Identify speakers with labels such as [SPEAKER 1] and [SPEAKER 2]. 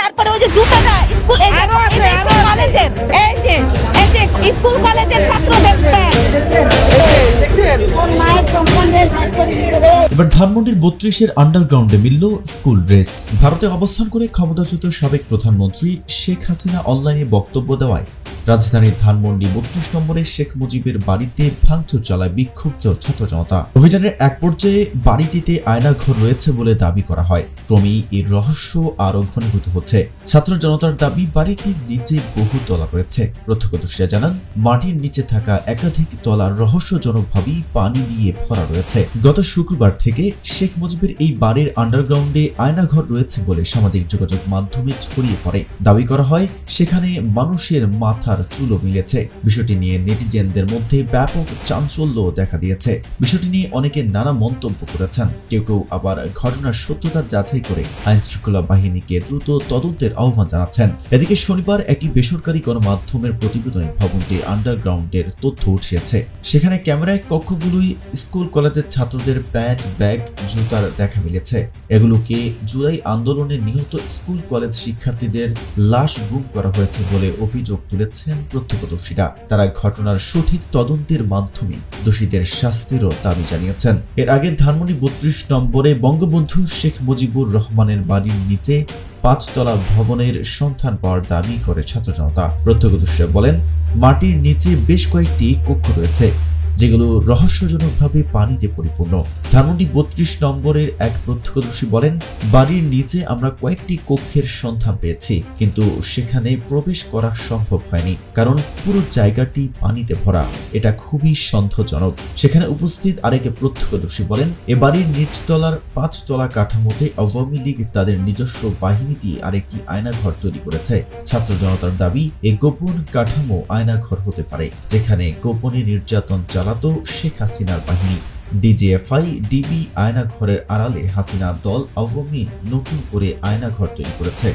[SPEAKER 1] তারপরে ওই যে জুতাটা স্কুল এই যে
[SPEAKER 2] আরও
[SPEAKER 1] এই যে কলেজের এই যে এই যে স্কুল কলেজের ছাত্রদের
[SPEAKER 3] এবার ধানমন্ডির বত্রিশের আন্ডারগ্রাউন্ডে মিলল স্কুল ড্রেস। ভারতে অবস্থান করে ক্ষমতাচ্যুত সাবেক প্রধানমন্ত্রী শেখ হাসিনা অনলাইনে বক্তব্য দেওয়ায় রাজধানীর ধানমন্ডি বত্রিশ নম্বরে শেখ মুজিবের বাড়িতে ভাঙচুর চালায় বিক্ষুব্ধ ছাত্র জনতা। অভিযানের এক পর্যায়ে বাড়িটিতে আয়নাঘর রয়েছে বলে দাবি করা হয়। ক্রমেই এর রহস্য আরও ঘনীভূত হচ্ছে। ছাত্র জনতার দাবি, বাড়িটির নিচে বহু তলা রয়েছে। প্রত্যক্ষদর্শীরা জানান, মাটির নিচে থাকা একাধিক তলা রহস্যজনকভাবেই পানি দিয়ে ভরা রয়েছে। গত শুক্রবার থেকে শেখ মুজিবের এই বাড়ির আন্ডারগ্রাউন্ডে আয়নাঘর রয়েছে বলে সামাজিক যোগাযোগ মাধ্যমে ছড়িয়ে পড়ে। দাবি করা হয়, সেখানে মানুষের মাথার চুলও মিলেছে। বিষয়টি নিয়ে নেটিজেনদের মধ্যে ব্যাপক চাঞ্চল্য দেখা দিয়েছে। বিষয়টি নিয়ে অনেকে নানা মন্তব্য করেছেন। কেউ কেউ আবার ঘটনার সত্যতা যাচাই করে আইন শৃঙ্খলা বাহিনীকে দ্রুত তদন্তের আহ্বান জানাচ্ছেন। এদিকে শনিবার একটি বেসরকারি গণমাধ্যমের প্রতিবেদনে ভবনটির আন্ডারগ্রাউন্ডের তথ্য উঠিয়েছে সেখানে ক্যামেরায় কক্ষগুলোই স্কুল কলেজের ছাত্রদের প্যান্ট ব্যাগ, জুতার দেখা মিলেছে। এগুলোকে জুলাই আন্দোলনে নিহত স্কুল কলেজ শিক্ষার্থীদের লাশ গুম করা হয়েছে বলে অভিযোগ তুলেছেন প্রত্যক্ষদর্শীরা। তারা ঘটনার সঠিক তদন্তের মাধ্যমে দোষীদের শাস্তিরও দাবি জানিয়েছেন। এর আগে ধানমন্ডি বত্রিশ নম্বরে বঙ্গবন্ধু শেখ মুজিবুর রহমানের বাড়ির নিচে পাঁচতলা ভবনের সন্ধান পাওয়ার দাবি করে ছাত্র জনতা প্রত্যক্ষদর্শীরা বলেন, মাটির নিচে বেশ কয়েকটি কক্ষ রয়েছে। যেগুলো রহস্যজনকভাবে পানিতে পরিপূর্ণ। ধানমন্ডি বত্রিশ নম্বরের এক প্রত্যক্ষদর্শী বলেন, বাড়ির নিচে আমরা কয়েকটি কক্ষের সন্ধান পেয়েছি, কিন্তু সেখানে প্রবেশ করা সম্ভব হয়নি, কারণ পুরো জায়গাটি পানিতে ভরা। এটা খুবই সন্দেহজনক। সেখানে উপস্থিত আরেক প্রত্যক্ষদর্শী বলেন, এ বাড়ির নিচতলার পাঁচতলা কাঠামোতে আওয়ামী লীগ তাদের নিজস্ব বাহিনী দিয়ে আরেকটি আয়নাঘর তৈরি করেছে। ছাত্র জনতার দাবি, এ গোপন কাঠামো আয়নাঘর হতে পারে, যেখানে গোপনে নির্যাতন চালাতো শেখ হাসিনার বাহিনী। ডিজিএফআই, ডিবি, আয়নাঘরের আড়ালে হাসিনা দল আওয়ামী নতুন করে আয়নাঘর তৈরি করেছে।